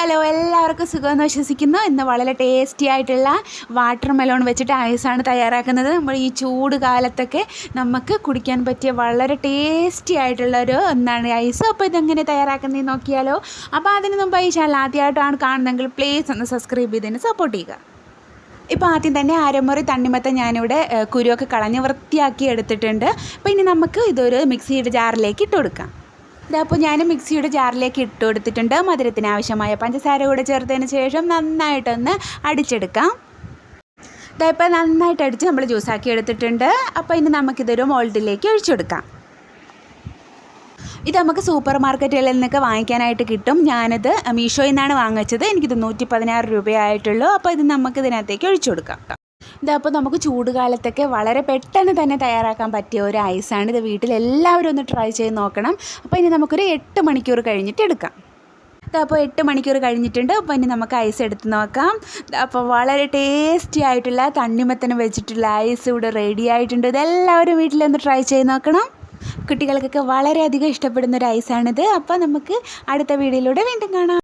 Hello എല്ലാവർക്കും സുഖമെന്ന് വിശ്വസിക്കുന്നു. ഇന്ന് വളരെ ടേസ്റ്റി ആയിട്ടുള്ള വാട്ടർ മെലോൺ വെച്ചിട്ട് ഐസാണ് തയ്യാറാക്കുന്നത്. നമ്മൾ ഈ ചൂട് കാലത്തൊക്കെ നമുക്ക് കുടിക്കാൻ പറ്റിയ വളരെ ടേസ്റ്റി ആയിട്ടുള്ള ഒരു ഒന്നാണ് ഐസ് അപ്പോൾ ഇതെങ്ങനെ തയ്യാറാക്കുന്നതെന്ന് നോക്കിയാലോ. അപ്പോൾ അതിന് മുമ്പ് ഈ ചാനൽ ആദ്യമായിട്ടാണ് കാണുന്നതെങ്കിൽ പ്ലീസ് ഒന്ന് സബ്സ്ക്രൈബ് ചെയ്തതിന് സപ്പോർട്ട് ചെയ്യുക. ഇപ്പോൾ ആദ്യം തന്നെ അരമുറി തണ്ണിമത്ത ഞാനിവിടെ കുരുവൊക്കെ കളഞ്ഞ് വൃത്തിയാക്കി എടുത്തിട്ടുണ്ട്. അപ്പോൾ ഇനി നമുക്ക് ഇതൊരു മിക്സിയുടെ ജാറിലേക്ക് ഇട്ട് കൊടുക്കാം. ഇതപ്പോൾ ഞാൻ മിക്സിയുടെ ജാറിലേക്ക് ഇട്ട് കൊടുത്തിട്ടുണ്ട്. മധുരത്തിന് ആവശ്യമായ പഞ്ചസാര കൂടെ ചേർത്തതിന് ശേഷം നന്നായിട്ടൊന്ന് അടിച്ചെടുക്കാം. ഇതായപ്പോൾ നന്നായിട്ട് അടിച്ച് നമ്മൾ ജ്യൂസാക്കി എടുത്തിട്ടുണ്ട്. അപ്പോൾ ഇനി നമുക്കിതൊരു മോൾഡിലേക്ക് ഒഴിച്ചെടുക്കാം ഇത് നമുക്ക് സൂപ്പർ മാർക്കറ്റുകളിൽ നിന്നൊക്കെ വാങ്ങിക്കാനായിട്ട് കിട്ടും. ഞാനിത് മീഷോയിൽ നിന്നാണ് വാങ്ങിച്ചത്. എനിക്കിത് നൂറ്റി പതിനാറ് രൂപയായിട്ടുള്ളൂ. അപ്പോൾ ഇത് നമുക്ക് ഇതിനകത്തേക്ക് ഒഴിച്ചു കൊടുക്കാം. ഇതപ്പോൾ നമുക്ക് ചൂടുകാലത്തൊക്കെ വളരെ പെട്ടെന്ന് തന്നെ തയ്യാറാക്കാൻ പറ്റിയ ഒരു ഐസാണ്. ഇത് വീട്ടിൽ എല്ലാവരും ഒന്ന് ട്രൈ ചെയ്ത് നോക്കണം. അപ്പോൾ ഇനി നമുക്കൊരു എട്ട് മണിക്കൂർ കഴിഞ്ഞിട്ട് എടുക്കാം. അപ്പോൾ എട്ട് മണിക്കൂർ കഴിഞ്ഞിട്ടുണ്ട്. അപ്പോൾ ഇനി നമുക്ക് ഐസ് എടുത്ത് നോക്കാം. അപ്പോൾ വളരെ ടേസ്റ്റി ആയിട്ടുള്ള തണ്ണിമത്തനം വെച്ചിട്ടുള്ള ഐസ് ഇവിടെ റെഡി ആയിട്ടുണ്ട്. ഇതെല്ലാവരും വീട്ടിലൊന്ന് ട്രൈ ചെയ്ത് നോക്കണം. കുട്ടികൾക്കൊക്കെ വളരെയധികം ഇഷ്ടപ്പെടുന്ന ഒരു ഐസാണിത്. അപ്പോൾ നമുക്ക് അടുത്ത വീഡിയോയിലൂടെ വീണ്ടും കാണാം.